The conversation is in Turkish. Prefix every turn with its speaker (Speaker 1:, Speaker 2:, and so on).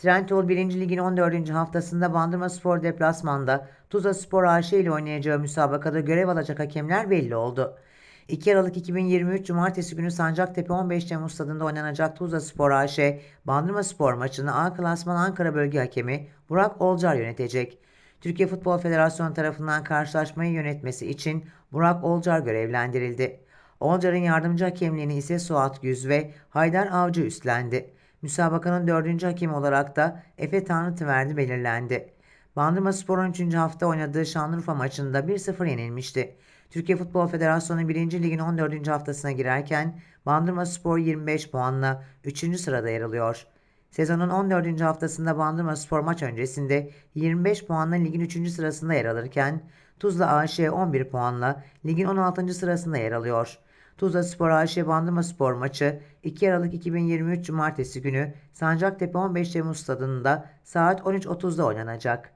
Speaker 1: Trendyol 1. Lig'in 14. haftasında Bandırma Spor deplasmanda Tuzla Spor AŞ ile oynayacağı müsabakada görev alacak hakemler belli oldu. 2 Aralık 2023 Cumartesi günü Sancaktepe 15 Temmuz stadında oynanacak Tuzla Spor AŞ Bandırma Spor maçını A Klasman Ankara Bölge Hakemi Burak Olcar yönetecek. Türkiye Futbol Federasyonu tarafından karşılaşmayı yönetmesi için Burak Olcar görevlendirildi. Olcar'ın yardımcı hakemliğini ise Suat Güz ve Haydar Avcı üstlendi. Müsabakanın dördüncü hakemi olarak da Efe Tanrıtıverdi belirlendi. Bandırma Spor'un 3. hafta oynadığı Şanlıurfa maçında 1-0 yenilmişti. Türkiye Futbol Federasyonu 1. Ligin 14. haftasına girerken Bandırma Spor 25 puanla 3. sırada yer alıyor. Sezonun 14. haftasında Bandırma Spor maç öncesinde 25 puanla ligin 3. sırasında yer alırken Tuzla AŞ 11 puanla ligin 16. sırasında yer alıyor. Tuzla Spor AŞ Bandırma Spor maçı 2 Aralık 2023 Cumartesi günü Sancaktepe 15 Temmuz stadında saat 13.30'da oynanacak.